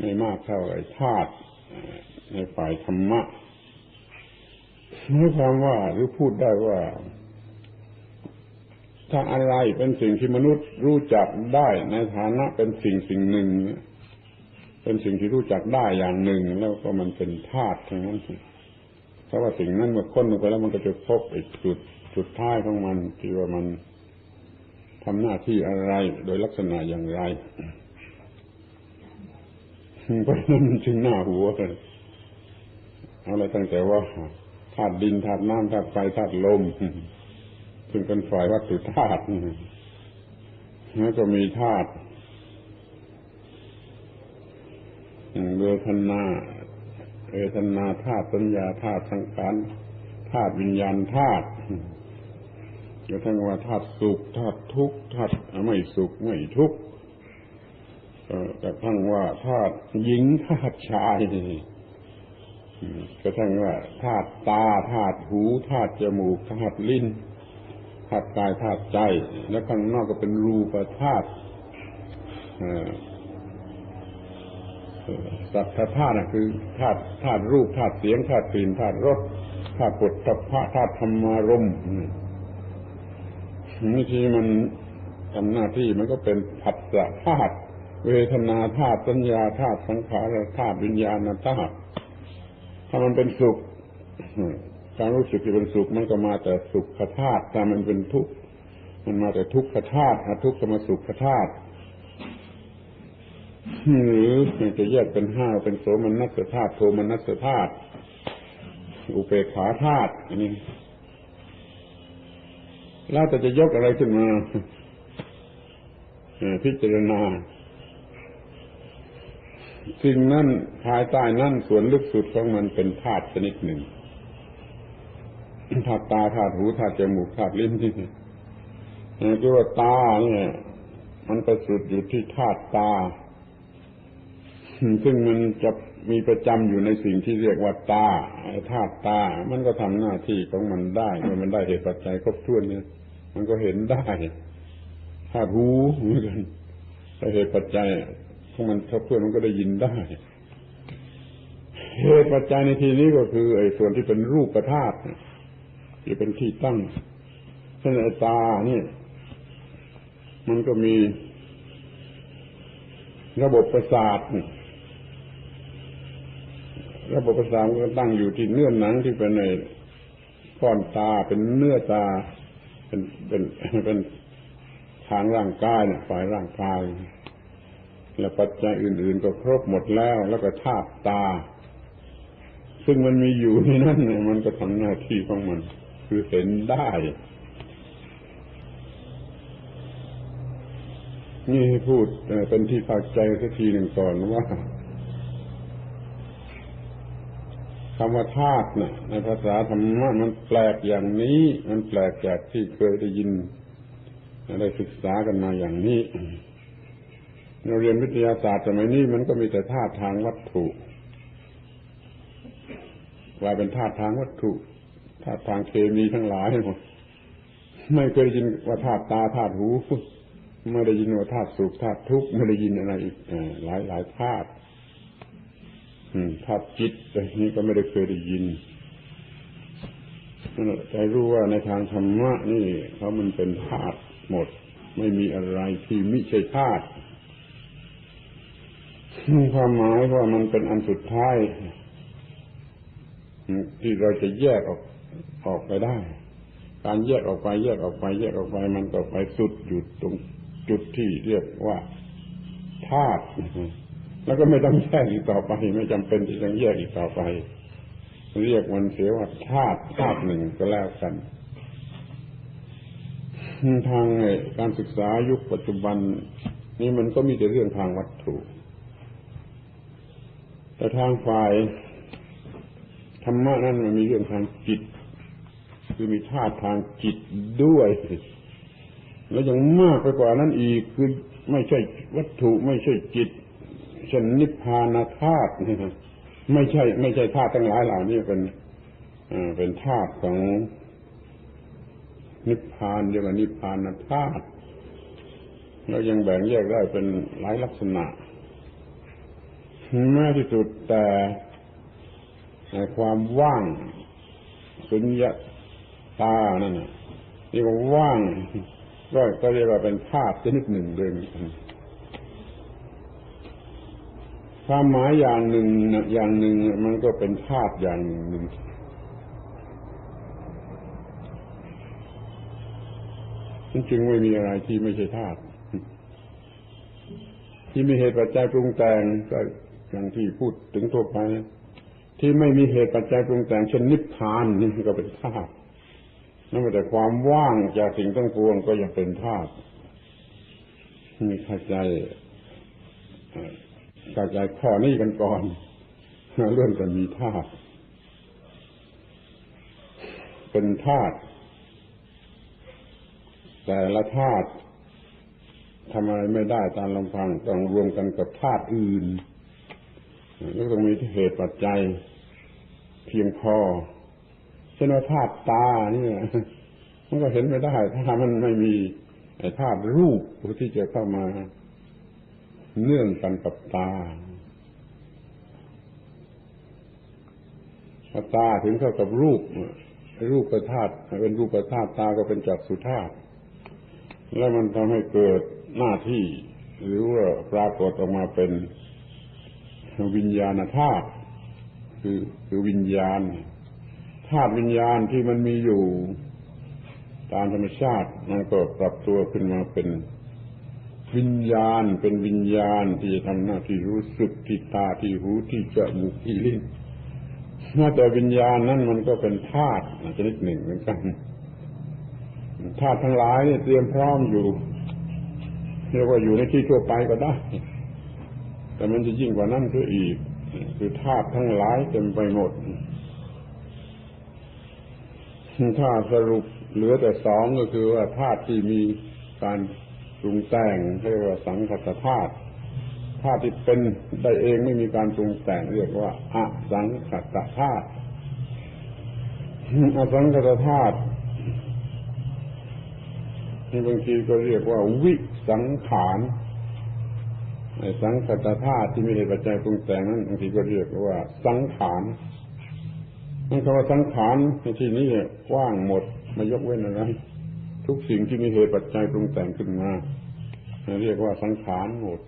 ไม่มากเท่าไอ้ธาตุในฝ่ายธรรมะหมายความว่าหรือพูดได้ว่า ถ้าอะไรเป็นสิ่งที่มนุษย์รู้จักได้ในฐานะเป็นสิ่งสิ่งหนึ่งเป็นสิ่งที่รู้จักได้อย่างหนึ่ง แล้วก็มันเป็นธาตุทั้งนั้นเพราะว่าสิ่งนั้นเมื่อค้นลงไปแล้วมันก็จะพบอีกจุดจุดท้ายของมันที่ว่ามันทำหน้าที่อะไรโดยลักษณะอย่างไร เพราะนั้นมันจึงหน้าหัวกันเอาอะไรตั้งแต่ว่าธาตุดินธาตุน้ำธาตุไฟธาตุลมซึ่งเป็นฝ่ายวัตถุธาตุแล้วก็มีธาตุเวทนาเวทนาธาตุสัญญาธาตุสังขารธาตุวิญญาณธาตุกระทั่งว่าธาตุสุขธาตุทุกข์ธาตุไม่สุขไม่ทุกข์ กระทั่งว่าธาตุหญิงธาตุชายกระทั่งว่าธาตุตาธาตุหูธาตุจมูกธาตุลิ้นธาตุกายธาตุใจ แล้วข้างนอกก็เป็นรูปธาตุสัทธธาตุคือธาตุธาตุรูปธาตุเสียงธาตุกลิ่นธาตุรสธาตุปุถะพะธาตุธรรมารมนี่ที่มันทำหน้าที่มันก็เป็นผัสสะธาตุ เวทนาธาตุสัญญาธาตุสังขารธาตุวิญญาณธาตุถ้ามันเป็นสุขการรู้สึกที่เป็นสุขมันก็มาแต่สุขธาตุถ้ามันเป็นทุกข์มันมาแต่ทุกขธาตุทุกข์ก็มาสุขธาตุหรือจะแยกเป็นห้าเป็นโสมนัสธาตุโทมนัสธาตุอุเปขาธาตุอันนี้แล้วแต่จะยกอะไรขึ้นมาพิจารณา สิ่งนั้นภายใต้นั่นส่วนลึกสุดของมันเป็นธาตุชนิดหนึ่งธาตุตาธาตุหูธาตุจมูกธาตุลิ้นที่คือว่าตาเนี่ยมันประสุดอยู่ที่ธาตุตา ซึ่งมันจะมีประจำอยู่ในสิ่งที่เรียกว่าตาธาตุตา มันก็ทำหน้าที่ของมันได้เมื่อมันได้เหตุปัจจัยครบถ้วนเนี่ย มันก็เห็นได้ธาตุหูเหมือนกันเหตุปัจจัย ของมันครบถ้วนมันก็ได้ยินได้เหตุปัจจัยในที่นี้ก็คือ ไอ้ส่วนที่เป็นรูปประธาตุที่เป็นที่ตั้งเช่นไอ้ตาเนี่ยมันก็มีระบบประสาทระบบประสาทก็ตั้งอยู่ที่เนื้อหนังที่เป็นในก้อนตาเป็นเนื้อตา เป็นเป็นเป็นทางร่างกายเนี่ยฝ่ายร่างกาย และปัจจัยอื่น ๆ ก็ครบหมดแล้ว แล้วก็ธาตุตา ซึ่งมันมีอยู่ในนั้นเนี่ยมันก็ทำหน้าที่ของมัน คือเห็นได้นี่พูดเป็นที่พากใจสักทีหนึ่งก่อนว่าคำว่าธาตุนะในภาษาธรรมะมันแปลกอย่างนี้ มันแปลกจากที่เคยได้ยินได้ศึกษากันมาอย่างนี้ เราเรียนวิทยาศาสตร์สมัยนี้มันก็มีแต่ธาตุทางวัตถุกลายเป็นธาตุทางวัตถุธาตุทางเคมีทั้งหลายหมดไม่เคยได้ยินว่าธาตุตาธาตุหูไม่ได้ยินว่าธาตุสุขธาตุทุกข์ไม่ได้ยินอะไรอีกหลายหลายธาตุธาตุจิตแต่นี้ก็ไม่ได้เคยได้ยินแต่รู้ว่าในทางธรรมะนี่เขามันเป็นธาตุหมด ไม่มีอะไรที่มิใช่ธาตุ มีความหมายว่ามันเป็นอันสุดท้าย ที่เราจะแยกออกออกไปได้ การแยกออกไป แยกออกไป แยกออกไป มันก็ไปสุดอยู่ตรงจุดที่เรียกว่าธาตุแล้วก็ไม่ต้องแยกอีกต่อไป ไม่จำเป็นที่ต้องแยกอีกต่อไป เรียกมันเสียว่าธาตุธาตุหนึ่งก็แล้วกันทางการศึกษายุคปัจจุบัน นี้มันก็มีแต่เรื่องทางวัตถุ แต่ทางฝ่ายธรรมะนั้นมันมีเรื่องทางจิต คือมีธาตุทางจิตด้วย แล้วยังมากไปกว่านั้นอีกคือไม่ใช่วัตถุไม่ใช่จิตเช่นนิพพานธาตุไม่ใช่ ไม่ใช่ธาตุทั้งหลายเหล่านี้เป็นเป็นธาตุของนิพพานเรียกว่านิพพานธาตุเรายังแบ่งแยกได้เป็นหลายลักษณะ แม้ที่สุดแต่ความว่างสุญญตานั่นน่ะนี่ก็ว่างก็ก็เรียกว่าเป็นธาตุชนิดหนึ่งเลยความหมายอย่างหนึ่งอย่างหนึ่ง มันก็เป็นธาตุอย่างหนึ่งจึงไม่มีอะไรที่ไม่ใช่ธาตุที่มีเหตุปัจจัยปรุงแต่งก็ อย่างที่พูดถึงทั่วไป ที่ไม่มีเหตุปัจจัยปรุงแต่งเช่นนิพพานนี่ก็เป็นธาตุนั่นแต่ความว่างจากสิ่งทั้งปวงก็ยังเป็นธาตุมีเข้าใจเข้าใจข้อนี้กันก่อนเรื่องจะมีธาตุเป็นธาตุแต่ละธาตุทำอะไรไม่ได้ตามลำพังต้องรวมกันกับธาตุอื่น แล้วต้องมีเหตุปัจจัย เพียงพอเช่นว่าธาตุตาเนี่ยมันก็เห็นไม่ได้ ถ้ามันไม่มีธาตุรูปที่จะเข้ามาเนื่องกันกับตาพอตาถึงเข้ากับรูป รูปประธาตเป็นรูปประธาตตาก็เป็นจักสุธาตแล้วมันทำให้เกิดหน้าที่ หรือว่าปรากฏออกมาเป็น วิญญาณธาตุคือคือวิญญาณธาตุวิญญาณที่มันมีอยู่ตามธรรมชาติมันก็ปรับตัวขึ้นมาเป็นวิญญาณเป็นวิญญาณที่จะทำหน้าที่รู้สึกที่ตาที่หูที่จมูกที่ลิ้นแต่วิญญาณนั้นมันก็เป็นธาตุชนิดหนึ่งเหมือนกันธาตุทั้งหลายเนี่ยเตรียมพร้อมอยู่เรียกว่าอยู่ในที่ทั่วไปก็ได้ แต่มันจะยิ่งกว่านั้นก็อีก คือธาตุทั้งหลายเต็มไปหมด ถ้าสรุปเหลือแต่สองก็คือว่าธาตุที่มีการปรุงแต่งเรียกว่าสังคตธาตุธาตุที่เป็นได้เองไม่มีการปรุงแต่งเรียกว่าอสังคตธาตุอสังคตธาตุที่บางทีก็เรียกว่าวิสังขาร ในสังคตธาตุที่มีเหตุปัจจัยปรุงแต่งนั้นบางทีก็เรียกว่า สังขารนั่นคำว่าสังขารในที่นี้กว้างหมดไม่ยกเว้นอะไรทุกสิ่งที่มีเหตุปัจจัยปรุงแต่งขึ้นมาเรียกว่าสังขารหมด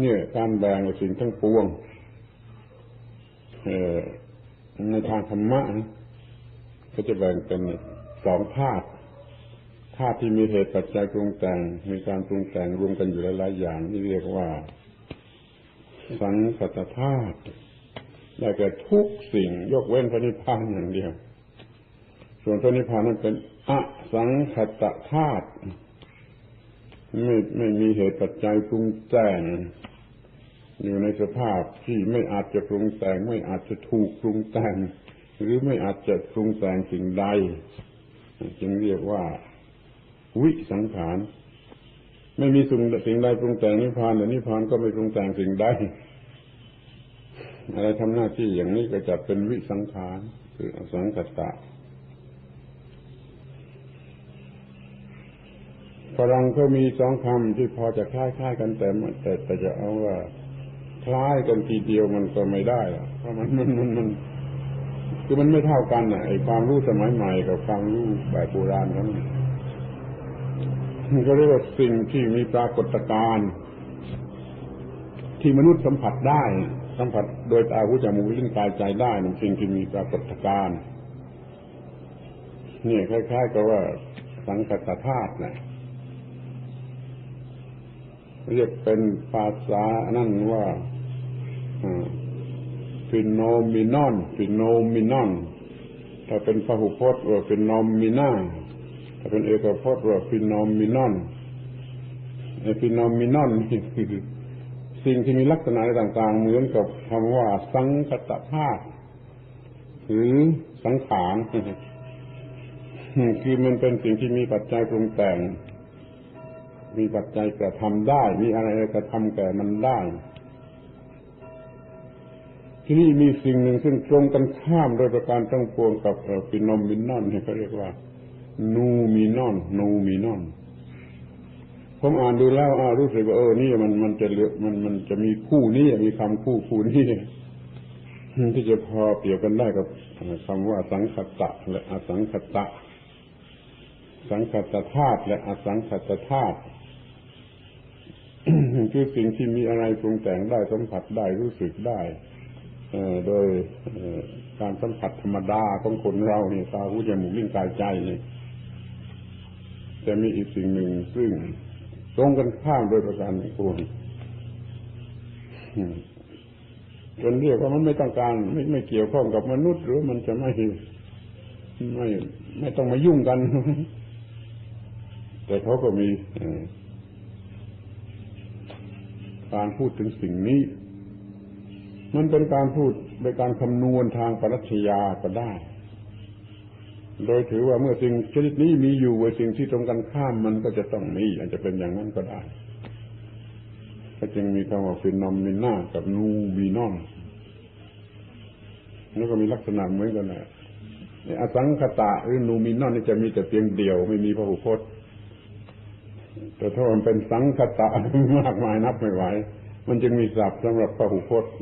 เนี่ยการแบ่งสิ่งทั้งปวงในทางธรรมะก็จะแบ่งเป็นสองธาตุ ธาตุที่มีเหตุปัจจัยปรุงแต่งมีการปรุงแต่งรวมกันอยู่หลายๆอย่างนี่เรียกว่า สังคตธาตุได้แก่ทุกสิ่งยกเว้นพระนิพพานอย่างเดียว ส่วนพระนิพพานนั้นเป็นอสังคตธาตุไม่ไม่มีเหตุปัจจัยปรุงแต่งอยู่ในสภาพที่ไม่อาจจะปรุงแต่ง ไม่อาจจะถูกปรุงแต่ง หรือไม่อาจจะปรุงแต่งสิ่งใด จึงเรียกว่า วิสังขาร ไม่มีสิ่งสิ่งใดปรุงแต่งนิพพานหรือนิพพานก็ไม่ปรุงแต่งสิ่งใดอะไรทำหน้าที่อย่างนี้ก็จัดเป็นวิสังขารคืออสังกตะฝรั่งเขามีสองคำที่พอจะคล้ายๆกันแต่แต่แต่จะเอาว่าคล้ายกันทีเดียวมันก็ไม่ได้เพราะมันมันมันมันคือมันไม่เท่ากันอะไอ้ความรู้สมัยใหม่กับความรู้แบบโบราณนั้น นก็เรียกว่าสิ่งที่มีปรากฏการณ์ที่มนุษย์สัมผัสได้สัมผัสโดยตาหูจมูกลิ้นกายใจได้มันสิ่งที่มีปรากฏการณ์นี่คล้ายๆกับว่าสังกัตธาตุนะเรียกเป็นภาษานั่นว่าฟินโนมินอนฟินโนมินอนถ้าเป็นพหุพจน์ว่าฟินโนมินา เป็นเอกพจน์ว่าฟินโนมินอนไอฟินโนมินอนคือสิ่งที่มีลักษณะต่าง ๆ เหมือนกับคำว่าสังคตธาตุหรือสังขารคือมันเป็นสิ่งที่มีปัจจัยปรุงแต่ง มีปัจจัยกระทำได้ มีอะไรกระทำแก่มันได้ ที่นี่มีสิ่งหนึ่งซึ่งตรงกันข้ามโดยประการตั้งปวงกับฟินอมมินอนเนี่ยเขาเรียกว่า นูมินอน นูมินอน ผมอ่านดูแล้วอ้ารู้สึกว่าเออนี่มันมันจะเหลือมันมันจะมีคู่นี้มีคำคู่คู่นี้ที่จะพอเปรียบกันได้กับคำว่าสังคตะและอสังคตะ สังคตธาตุและอสังคตธาตุคือสิ่งที่มีอะไรปรุงแต่งได้สัมผัสได้รู้สึกได้โดยการสัมผัสธรรมดาของคนเรานี่ตาหูจมูกลิ้นกายใจนี่ จะมีอีกสิ่งหนึ่งซึ่งตรงกันข้ามโดยประการทั้งปวงจนเรียกว่ามันไม่ต้องการ ไม่ไม่เกี่ยวข้องกับมนุษย์ หรือมันจะไม่ไม่ไม่ต้องมายุ่งกัน แต่เขาก็มีการพูดถึงสิ่งนี้ มันเป็นการพูดโดยการคำนวณทางปรัชญาก็ได้ โดยถือว่าเมื่อสิ่งชนิดนี้มีอยู่ไว้สิ่งที่ตรงกันข้ามมันก็จะต้องมีอาจจะเป็นอย่างนั้นก็ได้ก็จึงมีคำว่าฟินอมมิน่ากับนูมีนอนแล้วก็มีลักษณะเหมือนกันแหละอสังคตะหรือนูมินอนนี่จะมีแต่เพียงเดียวไม่มีพระหุพจน์แต่ถ้ามันเป็นสังคตะมากมายนับไม่ไหวมันจึงมีศัพท์สำหรับพระหุพจน์